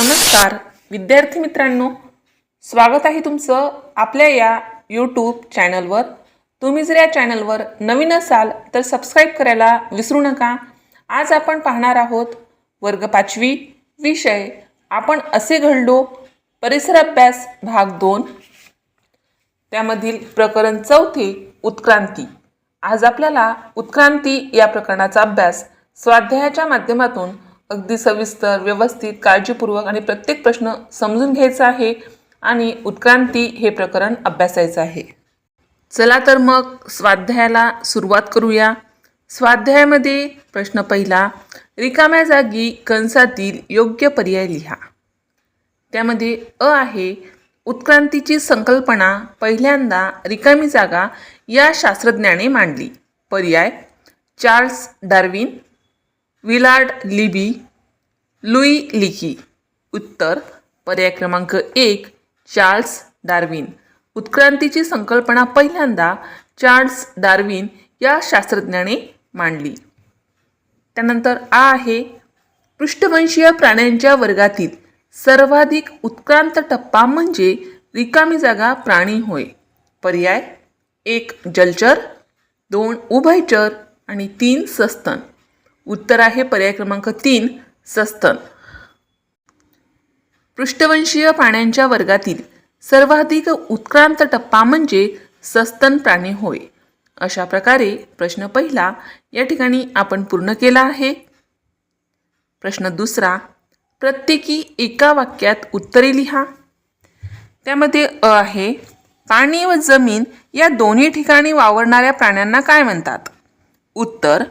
नमस्कार. विद्यार्थी मित्रांनो स्वागत आहे तुमचं आपल्या या यूट्यूब चॅनलवर तुम्ही जर या चॅनलवर नवीन असाल तर सबस्क्राईब करायला विसरू नका. आज आपण पाहणार आहोत वर्ग पाचवी विषय. आपण असे घडलो परिसर अभ्यास भाग दोन. त्यामधील प्रकरण चौथे उत्क्रांती. आज आपल्याला उत्क्रांती या प्रकरणाचा अभ्यास स्वाध्यायाच्या माध्यमातून अगदी सविस्तर व्यवस्थित काळजीपूर्वक आणि प्रत्येक प्रश्न समजून घ्यायचा आहे आणि उत्क्रांती हे प्रकरण अभ्यासायचं आहे. चला तर मग स्वाध्यायाला सुरुवात करूया. स्वाध्यायामध्ये प्रश्न पहिला रिकाम्या जागी कंसातील योग्य पर्याय लिहा. त्यामध्ये अ आहे उत्क्रांतीची संकल्पना पहिल्यांदा रिकामी जागा या शास्त्रज्ञाने मांडली. पर्याय Charles Darwin Willard Libby Louis Leakey. उत्तर पर्याय क्रमांक एक चार्ल्स डार्विन. उत्क्रांतीची संकल्पना पहिल्यांदा चार्ल्स डार्विन या शास्त्रज्ञाने मांडली. त्यानंतर आ आहे पृष्ठवंशीय प्राण्यांच्या वर्गातील सर्वाधिक उत्क्रांत टप्पा म्हणजे रिकामी जागा प्राणी होय. पर्याय एक जलचर दोन उभयचर आणि तीन सस्तन. उत्तर आहे पर्याय क्रमांक तीन सस्तन. पृष्ठवंशीय प्राण्यांच्या वर्गातील सर्वाधिक उत्क्रांत टप्पा म्हणजे सस्तन प्राणी होय. अशा प्रकारे प्रश्न पहिला या ठिकाणी आपण पूर्ण केला आहे. प्रश्न दुसरा प्रत्येकी एका वाक्यात उत्तरे लिहा. त्यामध्ये अ आहे पाणी व जमीन या दोन्ही ठिकाणी वावरणाऱ्या प्राण्यांना काय म्हणतात? उत्तर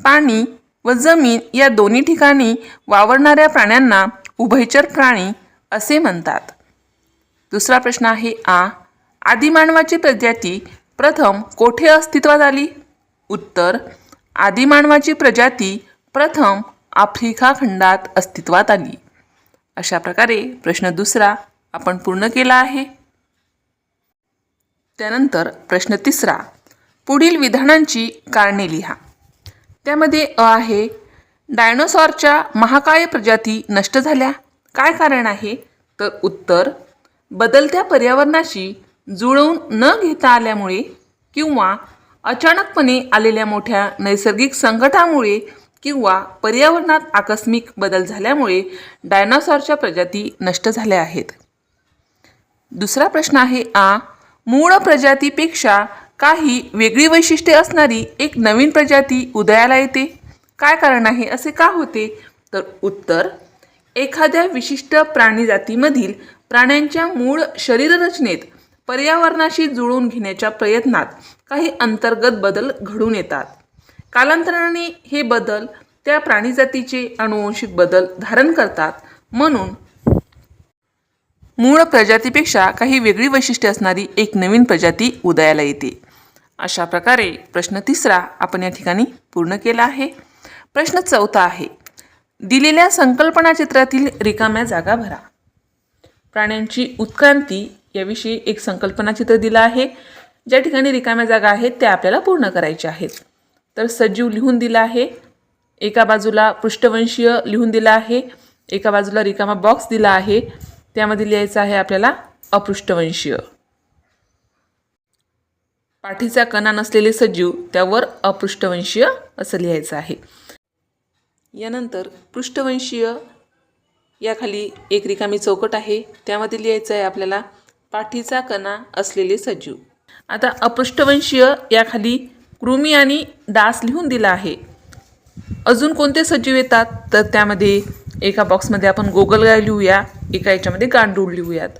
पाणी व जमीन या दोन्ही ठिकाणी वावरणाऱ्या प्राण्यांना उभयचर प्राणी असे म्हणतात. दुसरा प्रश्न आहे आ. आदिमानवाची प्रजाती प्रथम कोठे अस्तित्वात आली? उत्तर. आदिमानवाची प्रजाती प्रथम आफ्रिका खंडात अस्तित्वात आली. अशा प्रकारे प्रश्न दुसरा आपण पूर्ण केला आहे. त्यानंतर प्रश्न तिसरा. पुढील विधानांची कारणे लिहा. त्यामध्ये अ आहे. डायनोसॉरच्या महाकाय प्रजाती नष्ट झाल्या. काय कारण आहे? तर उत्तर. बदलत्या पर्यावरणाशी जुळवून न घेता आल्यामुळे किंवा अचानकपणे आलेल्या मोठ्या नैसर्गिक संकटामुळे किंवा पर्यावरणात आकस्मिक बदल झाल्यामुळे डायनॉसॉरच्या प्रजाती नष्ट झाल्या आहेत. दुसरा प्रश्न आहे आ. मूळ प्रजातीपेक्षा काही वेगळी वैशिष्ट्ये असणारी एक नवीन प्रजाती उदयाला येते. काय कारण आहे असे का होते? तर उत्तर एखाद्या विशिष्ट प्राणीजातीमधील प्राण्यांच्या मूळ शरीररचनेत पर्यावरणाशी जुळवून घेण्याच्या प्रयत्नात काही अंतर्गत बदल घडून येतात. कालांतराने हे बदल त्या प्राणीजातीचे अनुवंशिक बदल धारण करतात. म्हणून मूळ प्रजातीपेक्षा काही वेगळी वैशिष्ट्ये असणारी एक नवीन प्रजाती उदयाला येते. अशा प्रकारे प्रश्न तिसरा आपण या ठिकाणी पूर्ण केला आहे. प्रश्न चौथा आहे दिलेल्या संकल्पना चित्रातील रिकाम्या जागा भरा. प्राण्यांची उत्क्रांती याविषयी एक संकल्पना चित्र दिलं आहे. ज्या ठिकाणी रिकाम्या जागा आहेत त्या आपल्याला पूर्ण करायच्या आहेत. तर सजीव लिहून दिला आहे. एका बाजूला पृष्ठवंशीय लिहून दिला आहे. एका बाजूला रिकामा बॉक्स दिला आहे. त्यामध्ये लिहायचं आहे आपल्याला अपृष्ठवंशीय. पाठीचा कणा नसलेले सजीव त्यावर अपृष्ठवंशीय असं लिहायचं आहे. यानंतर पृष्ठवंशीय याखाली एक रिकामी चौकट आहे. त्यामध्ये लिहायचं आहे आपल्याला पाठीचा कणा असलेले सजीव. आता अपृष्ठवंशीय याखाली कृमी आणि डास लिहून दिला आहे. अजून कोणते सजीव येतात? तर त्यामध्ये एका बॉक्समध्ये आपण गोगलगाय लिहूया एका याच्यामध्ये गांडूळ लिहूयात.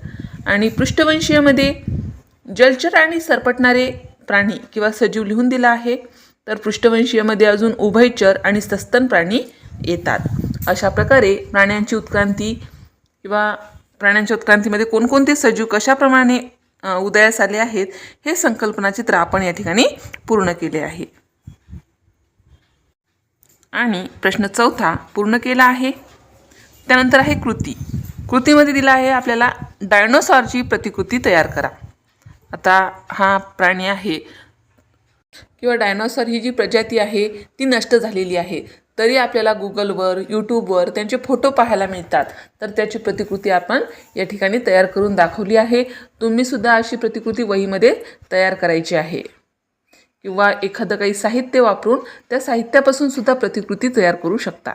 आणि पृष्ठवंशीयमध्ये जलचर आणि सरपटणारे प्राणी किंवा सजीव लिहून दिला आहे तर पृष्ठवंशीयमध्ये अजून उभयचर आणि सस्तन प्राणी येतात. अशा प्रकारे प्राण्यांची उत्क्रांती किंवा प्राण्यांच्या उत्क्रांतीमध्ये कोणकोणते सजीव कशाप्रमाणे उदयास आले आहेत हे संकल्पनाचित्र आपण या ठिकाणी पूर्ण केले आहे. आणि प्रश्न चौथा पूर्ण केला आहे. त्यानंतर आहे कृती. कृतीमध्ये दिला आहे आपल्याला डायनोसॉरची प्रतिकृती तयार करा. आता हा प्राणी आहे. किंवा डायनॉसॉर ही जी प्रजाती आहे ती नष्ट झालेली आहे. तरी आपल्याला गुगलवर यूट्यूबवर त्यांचे फोटो पाहायला मिळतात. तर त्याची प्रतिकृती आपण या ठिकाणी तयार करून दाखवली आहे. तुम्हीसुद्धा अशी प्रतिकृती वहीमध्ये तयार करायची आहे. किंवा एखादं काही साहित्य वापरून त्या साहित्यापासून सुद्धा प्रतिकृती तयार करू शकता.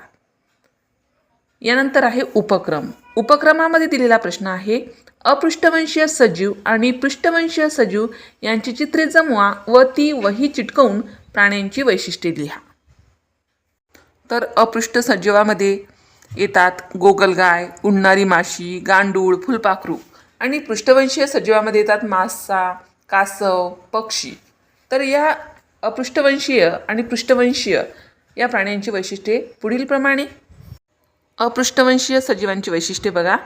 यानंतर आहे उपक्रम. उपक्रमामध्ये दिलेला प्रश्न आहे अपृष्ठवंशीय सजीव आणि पृष्ठवंशीय सजीव यांची चित्रे जमवा व ती वही चिटकवून प्राण्यांची वैशिष्ट्ये लिहा. तर अपृष्ठ सजीवामध्ये येतात गोगलगाय उडणारी माशी गांडूळ फुलपाखरू आणि पृष्ठवंशीय सजीवामध्ये येतात मासा कासव पक्षी. तर या अपृष्ठवंशीय आणि पृष्ठवंशीय या प्राण्यांची वैशिष्ट्ये पुढीलप्रमाणे अपृष्ठवंशीय सजीवांची वैशिष्ट्ये बघा.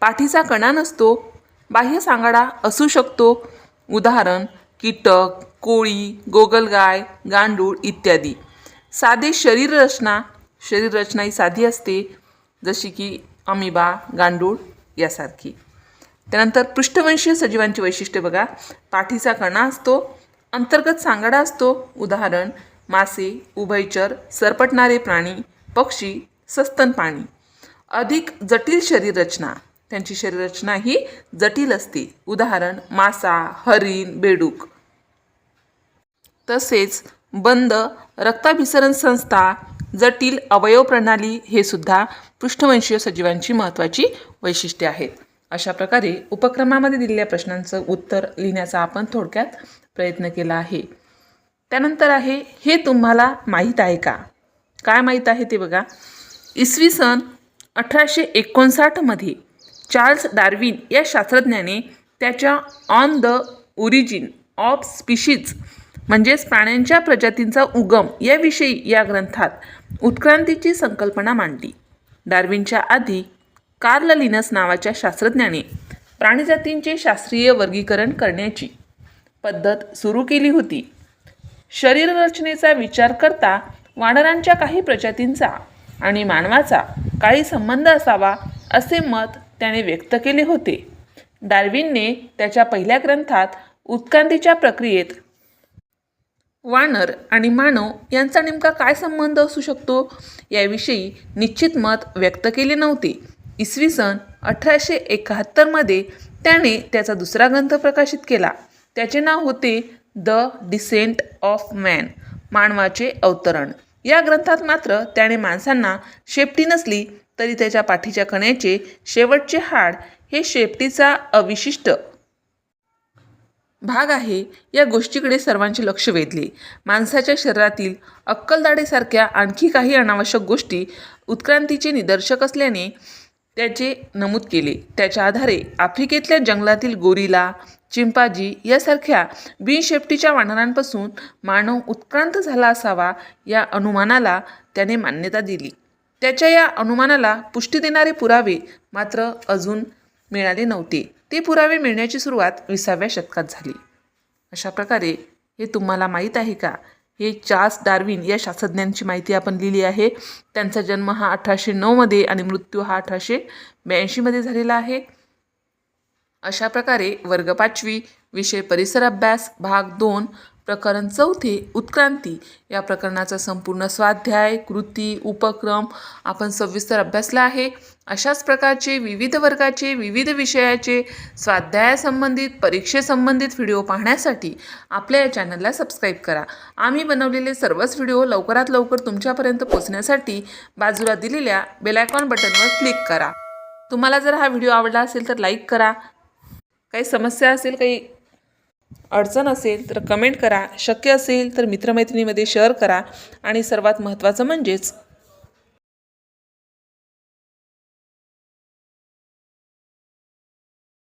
पाठीचा कणा नसतो बाह्य सांगाडा असू शकतो. उदाहरण कीटक कोळी गोगलगाय गांडूळ इत्यादी. साधे शरीररचना शरीररचना ही साधी असते जशी की अमिबा गांडूळ यासारखी. त्यानंतर पृष्ठवंशीय सजीवांची वैशिष्ट्ये बघा. पाठीचा कणा असतो अंतर्गत सांगाडा असतो. उदाहरण मासे उभयचर सरपटणारे प्राणी पक्षी सस्तन प्राणी अधिक जटिल शरीररचना. त्यांची शरीररचना ही जटिल असते. उदाहरण मासा हरिण बेडूक. तसेच बंद रक्ताभिसरण संस्था जटिल अवयव प्रणाली हे सुद्धा पृष्ठवंशीय सजीवांची महत्त्वाची वैशिष्ट्ये आहेत. अशा प्रकारे उपक्रमामध्ये दिलेल्या प्रश्नांचं उत्तर लिहिण्याचा आपण थोडक्यात प्रयत्न केला आहे. त्यानंतर आहे हे तुम्हाला माहीत आहे का? काय माहीत आहे ते बघा. इसवी सन अठराशे एकोणसाठमध्ये चार्ल्स डार्विन या शास्त्रज्ञाने त्याच्या on the origin of species म्हणजेच प्राण्यांच्या प्रजातींचा उगम याविषयी या ग्रंथात उत्क्रांतीची संकल्पना मांडली. डार्विनच्या आधी कार्ल लिनस नावाच्या शास्त्रज्ञाने प्राणीजातींचे शास्त्रीय वर्गीकरण करण्याची पद्धत सुरू केली होती. शरीररचनेचा विचार करता वानरांच्या काही प्रजातींचा आणि मानवाचा काही संबंध असावा असे मत त्याने व्यक्त केले होते. डार्विनने त्याच्या पहिल्या ग्रंथात उत्क्रांतीच्या प्रक्रियेत वानर आणि मानव यांचा नेमका काय संबंध असू शकतो याविषयी निश्चित मत व्यक्त केले नव्हते. इसवी सन अठराशे एकाहत्तरमध्ये त्याने त्याचा दुसरा ग्रंथ प्रकाशित केला. त्याचे नाव होते द डिसेंट ऑफ मॅन मानवाचे अवतरण. या ग्रंथात मात्र त्याने माणसांना शेपटी नसली तरी त्याच्या पाठीच्या कण्याचे शेवटचे हाड हे शेपटीचा अविशिष्ट भाग आहे. या गोष्टीकडे सर्वांचे लक्ष वेधले. माणसाच्या शरीरातील अक्कलदाडेसारख्या आणखी काही अनावश्यक गोष्टी उत्क्रांतीचे निदर्शक असल्याने त्याचे नमूद केले. त्याच्या आधारे आफ्रिकेतल्या जंगलातील गोरीला चिंपाजी यासारख्या बिनशेपटीच्या वानरांपासून मानव उत्क्रांत झाला असावा या अनुमानाला त्याने मान्यता दिली. त्याच्या या अनुमानाला पुष्टी देणारे पुरावे मात्र अजून मिळाले नव्हते. ते पुरावे मिळण्याची सुरुवात विसाव्या शतकात झाली. अशा प्रकारे हे तुम्हाला माहीत आहे का? हे चार्ल्स डार्विन या शास्त्रज्ञांची माहिती आपण लिहिली आहे. त्यांचा जन्म हा अठराशे नऊमध्ये आणि मृत्यू हा अठराशे ब्याऐंशीमध्ये झालेला आहे. अशा प्रकारे वर्ग पाचवी विषय परिसर अभ्यास भाग दोन प्रकरण चौथे उत्क्रांती या प्रकरणाचा संपूर्ण स्वाध्याय कृती उपक्रम आपण सविस्तर अभ्यासला आहे. अशाच प्रकारचे विविध वर्गाचे विविध विषयाचे स्वाध्यायासंबंधित परीक्षेसंबंधित व्हिडिओ पाहण्यासाठी आपल्या या चॅनलला सबस्क्राईब करा. आम्ही बनवलेले सर्वच व्हिडिओ लवकरात लवकर तुमच्यापर्यंत पोचण्यासाठी बाजूला दिलेल्या बेलायकॉन बटनवर क्लिक करा. तुम्हाला जर हा व्हिडिओ आवडला असेल तर लाईक करा काही समस्या असेल काही अडचण असेल तर कमेंट करा. शक्य असेल तर मित्रमैत्रिणीमध्ये शेअर करा. आणि सर्वात महत्त्वाचं म्हणजेच